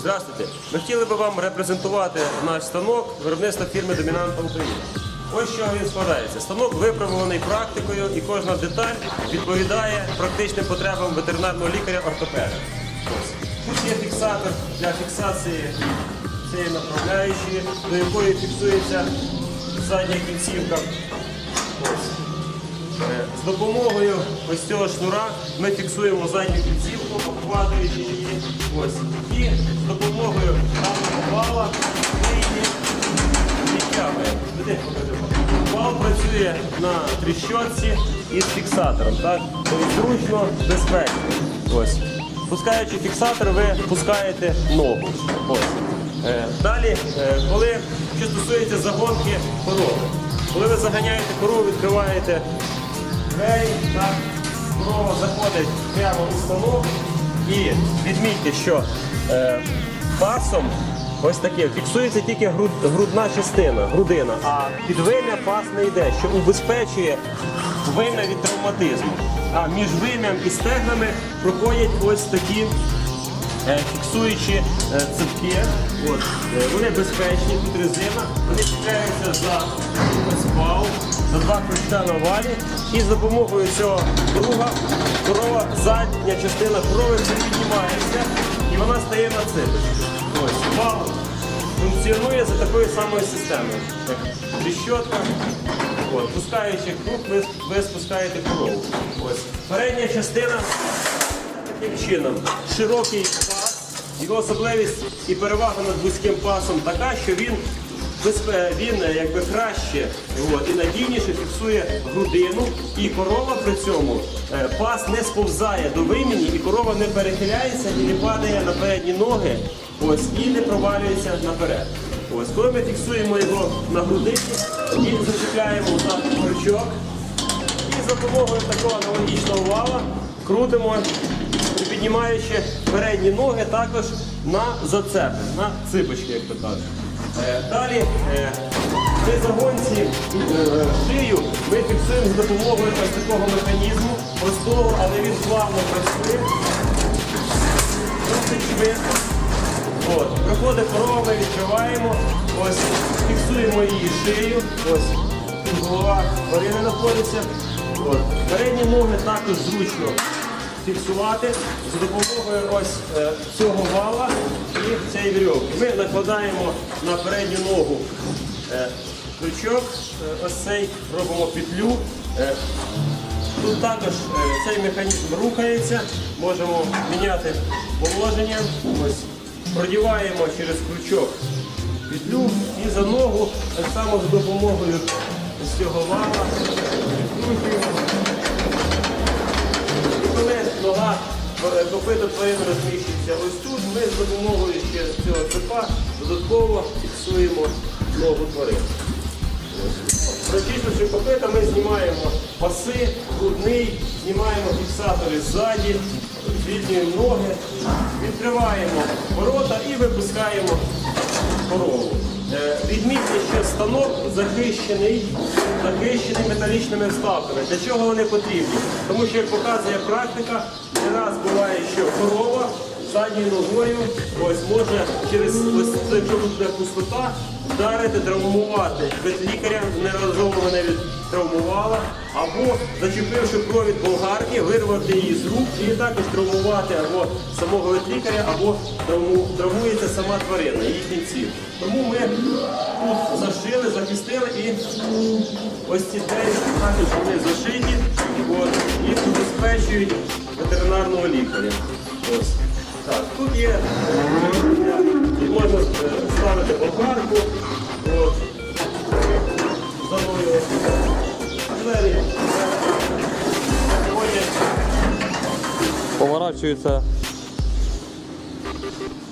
Здравствуйте. Ми хотіли би вам репрезентувати наш станок виробництва фірми Домінанта Україна. Ось чого він складається. Станок випробуваний практикою і кожна деталь відповідає практичним потребам ветеринарного лікаря ортопеда. Тут є фіксатор для фіксації цієї направляючої, до якої фіксується задня кінцівка. Ось. З допомогою ось цього шнура ми фіксуємо задню кінцівку, обхватуючи її. Ось. І з допомогою вала її відтягуємо. Вал працює на тріщотці із фіксатором. Так? Тобто зручно, безпечно. Ось. Пускаючи фіксатор, ви пускаєте ногу. Ось. Е, Далі, е, коли що стосується загонки корови. Коли ви заганяєте корову, відкриваєте двері, так, заходить прямо у станок і відмітьте, що е, пасом ось таке фіксується тільки груд, грудна частина, грудина, а під вим'я пас не йде, що убезпечує вим'я від травматизму. А між вим'ям і стегнами проходять ось такі е, фіксуючі е, цепки. От, е, вони безпечні, тут резина, вони чіпляються за за два ключа на валі. І з допомогою цього круга корова, задня частина корови піднімається і вона стає на ципочку. Ось вал функціонує за такою самою системою. Як тріщотка. От, пускаючи круг, ви, ви спускаєте корову. Ось. Передня частина Таким чином, широкий пас, його особливість і перевага над вузьким пасом така, що він, він е, якби краще от, і надійніше фіксує грудину, і корова при цьому е, пас не сповзає до вимені, і корова не перехиляється і не падає на передні ноги, ось, і не провалюється наперед. Ось, коли ми фіксуємо його на грудині і зачепляємо так крючок, і за допомогою такого аналогічного вала крутимо, піднімаючи передні ноги також на зацепи, на ципочки, як то кажуть. Е, Далі е, при загонці е, шию ми фіксуємо з допомогою ось такого механізму, простого, але він плавно працює. Досить швидко. От, Приходить корова, ми відкриваємо, ось, фіксуємо її шию, ось, голова тварини знаходиться. Передні ноги також зручно фіксувати за допомогою ось е, цього вала і цієї вірьовки. Ми накладаємо на передню ногу е, крючок, е, ось цей, робимо петлю. Тут також цей механізм рухається, можемо міняти положення. Продіваємо через крючок петлю і за ногу так само за допомогою цього вала відкручуємо. І нога е, копито тварини розміщується ось тут, ми з допомогою ще цього цепа додатково фіксуємо ногу тварини. Прочистивши копита, ми знімаємо паси, грудний, знімаємо фіксатори ззаді, звільнюємо ноги, відкриваємо ворота і випускаємо корову. Е, Відмітьте, що станок захищений, захищений металічними вставками. Для чого вони потрібні? Тому що, як показує практика, не раз буває, що корова задньою ногою ось може через ось якщо буде пустота, вдарити, травмувати. Ветлікаря неразово мене від- травмувала, або зачепивши провід болгарки, вирвати її з рук і також травмувати або самого ветлікаря, або травму- травмується сама тварина, її кінців. Тому ми тут зашили, захистили і ось ці двері також вони зашиті от, і забезпечують ветеринарного лікаря. Ось. Так, тут є, можна е, ставити болгарку. От. Заводимо двері. Поворачується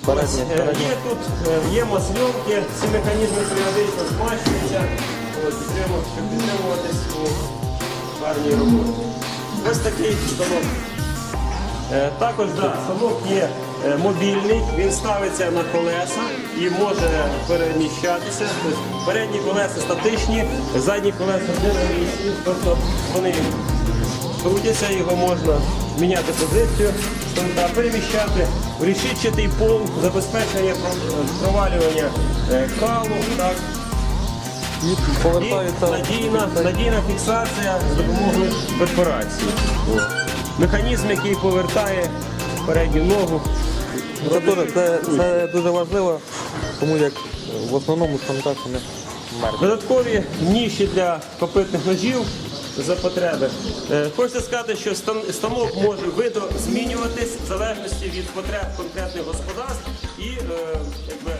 передні. Е, передні. Є тут е, є масльонки, ці механізми періодично змащуються, щоб підтримуватись у гарній роботі. Ось такий станок. Е, Також да, станок є е, мобільний, він ставиться на колеса і може переміщатися. Тобто передні колеса статичні, задні колеса динамічні, тобто вони крутяться, його можна міняти позицію. переміщати в рішітчатий пол, забезпечення провалювання е, калу, так, і надійна, надійна фіксація з допомогою перфорації. Механізм, який повертає передню ногу. Це, теж- це, це дуже важливо, тому як в основному станках вони мертві. Додаткові ніші для копитних ножів за потреби. Е, Хочеться сказати, що стан- станок може видозмінюватись в залежності від потреб конкретних господарств і е, якби,